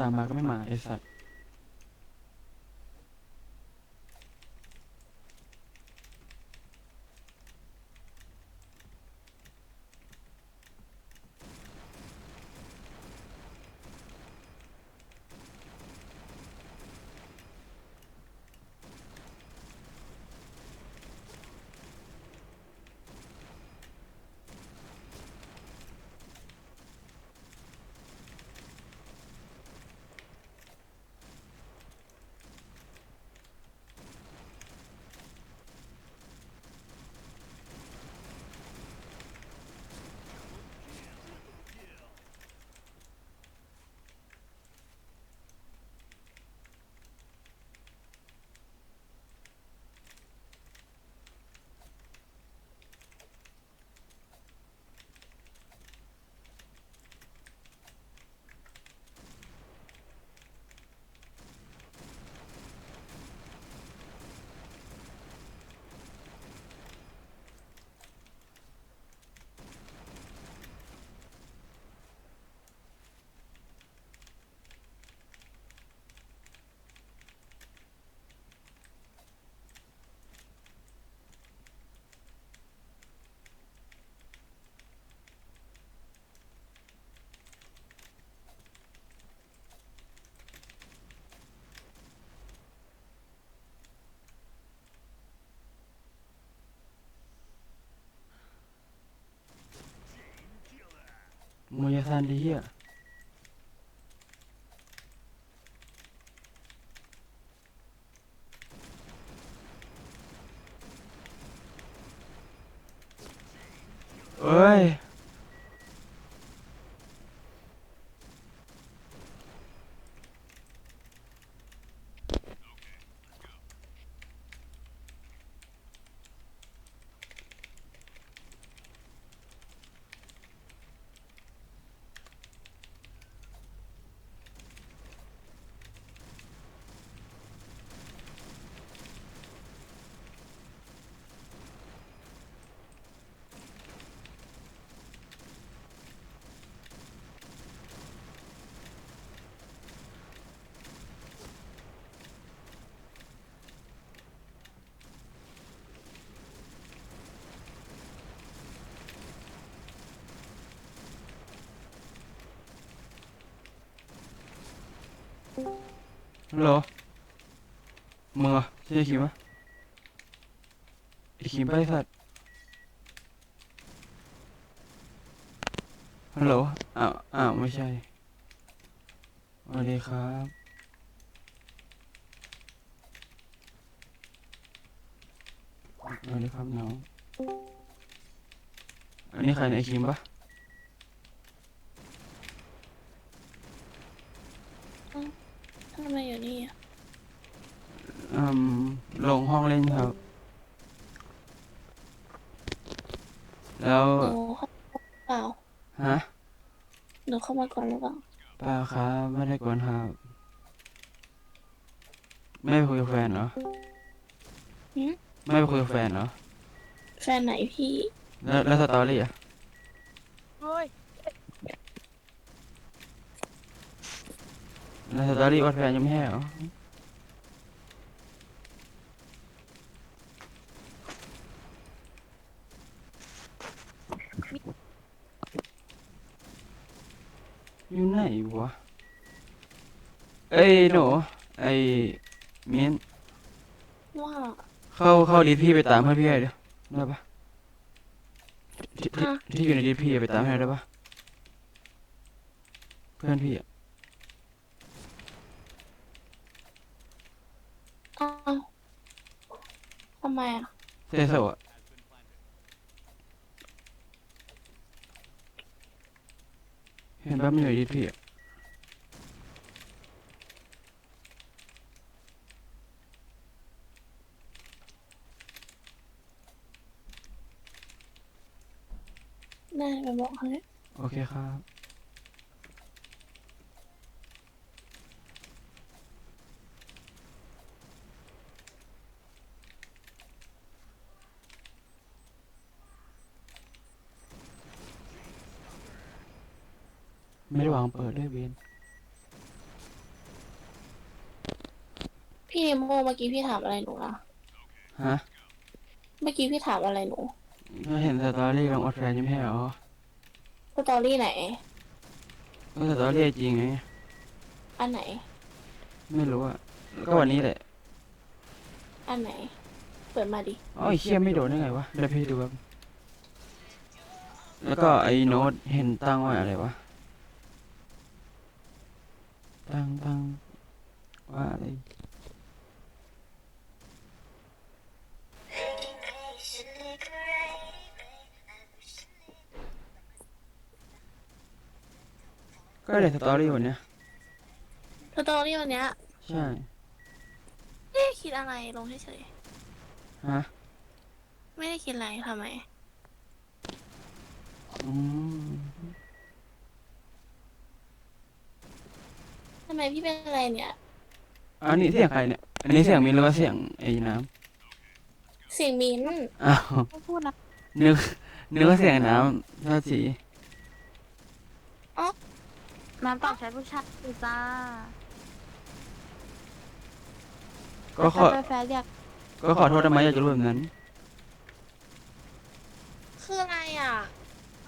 ตามมาก็ไม่มาไอสัตว์ มวยซันดีเฮียเอ้ย ฮัลโหลมึงเหรอใช่ไอ้คิมปะไอคิมไปะไอ้สัตว์ฮัลโหลอ้าวอ้าวไม่ใช่สวัสดีครับ สวัสดีครับน้อง อันนี้ใครเนี่ยไอคิมปะ ทำไมอยู่นี่อะ อืมลงห้องเล่นครับ แล้วหนูเข้าเปล่าฮะหนูเข้ามาก่อนหรือเปล่าเปล่าครับไม่ได้กวนครับ ไม่ไปคุยกับแฟนเหรอหืมไม่ไปคุยกับแฟนเหรอ แฟนไหนพี่แล้วแล้วสตอรี่อะเฮ้ยแล้วสตอรี่ว่าแฟนยังไม่ให้เหรอ อยู่ไหนวะ เอ้ยหนูไอ้มิ้นว่าเข้าเข้าดีพี่ไปตามเพื่อนพี่ให้เดี๋ยวได้ปะที่ที่ฮะที่อยู่ในดีพี่ไปตามให้ได้ปะเพื่อนพี่อะอ้าวทำไมอะเซโซอะ เห็นปะมันอยู่ในดีพี่อะได้ไปบอกให้โอเคครับ ไม่ได้วางเปิดด้วยเวนพี่นิโมเมื่อกี้พี่ถามอะไรหนูอะฮะเมื่อกี้พี่ถามอะไรหนูก็เห็นสตอรี่ลงออดแฟนยังไม่ใช่เหรอสตอรี่ไหน ก็สตอรี่จริงไงอันไหน ไม่รู้อะก็วันนี้แหละอันไหน เปิดมาดิอ๋อไอ้เชี่ยไม่โดนได้ไงวะเดี๋ยวพี่ดูแบบแล้วก็ไอ้โน้ตเห็นตั้งไว้อะไรวะ ตั้งตั้งว่าอะไรก็เลยสตอรี่วันเนี้ยสตอรี่วันเนี้ยใช่ไม่ได้คิดอะไรลงเฉยฮะๆไม่ได้คิดอะไรทำไมอืมำไมพี่เป็นอะไรเนี่ย อันนี้เสียงใครเนี่ย อันนี้เสียงมินหรือว่าเสียงไอ้น้เสียงมิ้นท์ำอ้าวไม่พูดนะนึกนึกว่าเสียงน้ำท่าสีน้ำตอบใช้ผู้ชายคือจ้าก็ขอแต่แฟนเรียกก็ขอโทษทำไมอยากจะรู้แบบนั้น คืออะไรอะ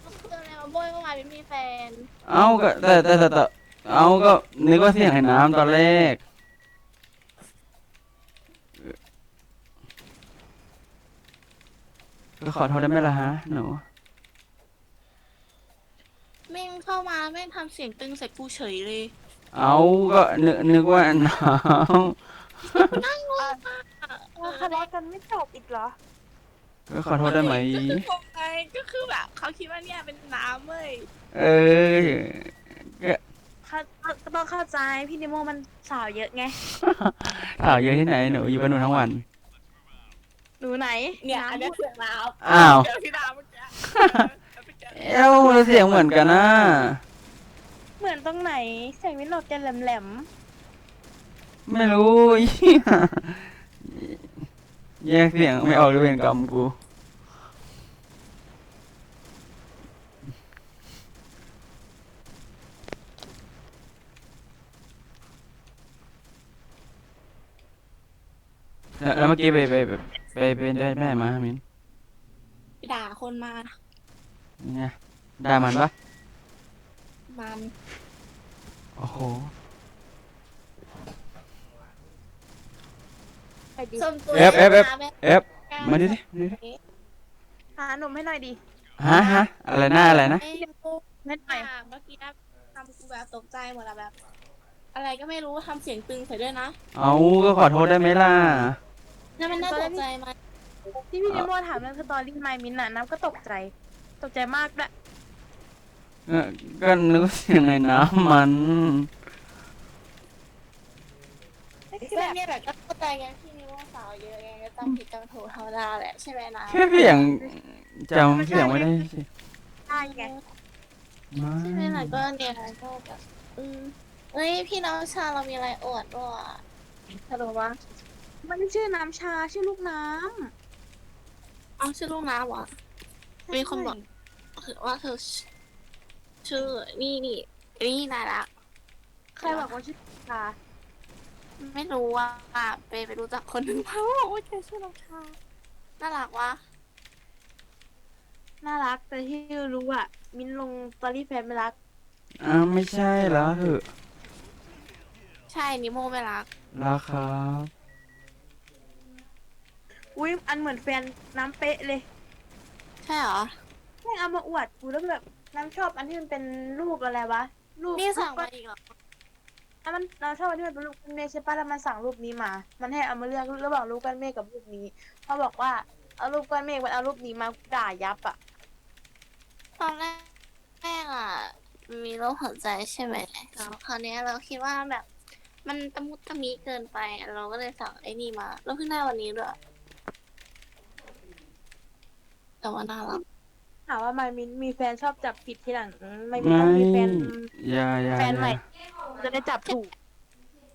ก็คืออะไรมาโบยเมื่อวานไม่มีแฟน เอาก็แต่แต่แต่แต่ เอาก็นึกว่าเสียงไอ้น้ำตอนแรก ก็ขอโทษได้ไหมล่ะฮะหนู แม่งเข้ามาแม่งทำเสียงตึงใส่กูเฉยเลย เอาก็นึกนึกว่าน้นั่งงงอะว่าทะเลาะกันไม่จบอีกเหรอำก็ขอโทษได้ไหม ก็คืองงไงก็คือแบบเขาคิดว่าเนี่ยเป็นน้ำเว้ย เออก็ เขาก็ต้องเข้าใจพี่นิโมมันสาวเยอะไงข่าวเยอะที่ไหนหนูอยู่บ้านหนูทั้งวัน หนูไหนเนี่ยอันเนี้ยเสียงน้ำอ้าว เจอพี่น้ำเมื่อกี้เอ้าเสียงเหมือนกันนะ เหมือนตรงไหนเสียงวินโนดจะแหลมไม่รู้เหี้ยแยกเสียงไม่ออกเลยเวรกรรมกู แล้วแล้วเมื่อกี้ไปไปไปไปไปได้แม่มามินด่าคนมาไงได้มันปะมันโอ้โหๆไปดิส้มตัวเอฟเอฟเอฟมาแม่เอฟมาดิดิมาดิดิหาหนุ่มให้หน่อยดิฮะฮะอะไรหน้าอะไรนะไม่รู้ไม่หน่อยอะเมื่อกี้ทำกูแบบตกใจหมดอะแบบ อะไรก็ไม่รู้ทำเสียงตึงใส่ด้วยนะเอาก็ขอโทษได้ไหมล่ะ นั่นมันน่าตกใจไหมที่พี่นิโมถามเรื่องสตอรี่ไมมินน่ะน้ำก็ตกใจ ตกใจมากด้วยเออก็นึกว่าเสียงไอ้น้ำมันคือก็แบบเนี่ยแหละก็เข้าใจไงพี่นิวสาวเยอะไงก็จำผิดจำถูกธรรมดาแหละใช่ไหมนะแค่เสียงจำเสียงไม่ได้สิได้ไงไม่ใช่ไหมล่ะก็เนี่ยก็แบบอืมเฮ้ยพี่น้องชาเรามีอะไรอวดด้วยอะสรุปว่า มันไม่ชื่อน้ำชาชื่อลูกน้เอาชื่อลูกน้ำเหรอำมีคนบอกคือว่าเธอชื่อนี่นี่นี่นายละใครบอกว่าชื่อชาไม่รู้ว่าไปไปรู้จักคนหนึ่งมาบอกว่าเธอชื่อน้องชาน่ารักวะน่ารักแต่ที่รู้อะ มินลงสตอรี่แฟนไม่รักอ่าไม่ใช่แล้วเหอะใช่นิโมไม่รักแล้วครับ อุ้ยอันเหมือนแฟนน้ำเป๊ะเลยใช่เหรอ แม่งเอามาอวดกูแล้วแบบน้ำชอบอันที่มันเป็นรูปอะไรวะ รูปนี่สั่งรูปมาก้อนอีกเหรออะมันน้ำชอบอันที่มันเป็นรูปก้อนเมฆใช่ปะแล้วมันสั่งรูปนี้มา มันให้เอามาเลือกระหว่างรูปก้อนเมฆกับรูปนี้เขาบอกว่าเอารูปก้อนเมฆมันเอารูปนี้มาด่ายับอะตอนแรกแรกอะมีโรคหัวใจใช่ไหมแล้วคราวเนี้ยเราคิดว่าแบบ มันตะมุตะมิเกินไป เราก็เลยสั่งไอ้นี่มา แล้วเพิ่งได้วันนี้ด้วย แต่ว่าน่ารักถามว่าไมมินมีแฟนชอบจับผิดทีหลังไม่มีไม่ต้องมีแฟน อย่าอย่าแฟนอใหม่ย่าจะได้จับถูก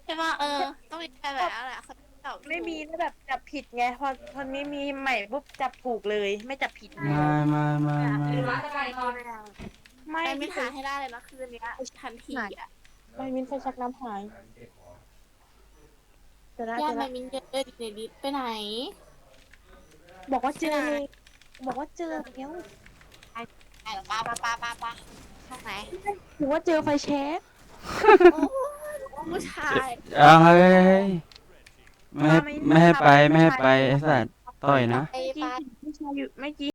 ใช่ว่าเออ ต้องมีแฟนแบบนั้นแหละเขาจะจับถูกไม่มีแล้วแบบจับผิดไงพอคนนี้มีใหม่ปุ๊บจับถูกเลย ไม่จับผิดไม่ไม่ไม่ไม่ไม่ไม่ไม่ไม่หาให้ได้เลยนะคืนเนี้ยทันทีอะไม่มินไฟชักน้ำหายจอแล้วญาเจติอแมแล้วมินเยอะเลยดิดิดไปไหน บอกว่าเจอไม่ได้ บอกว่าเจอแล้วไปเหรอป้าป้าป้าป้าป้าทางไหนหรือว่าเจอไฟแช็กโอ้ยผู้ชายเอาเฮ้ยไม่ให้ไม่ให้ไปไม่ให้ไปไอ้สัตว์ต่อยนะ ไปเมื่อกี้ไปเห็นผู้ชายอยู่เมื่อกี้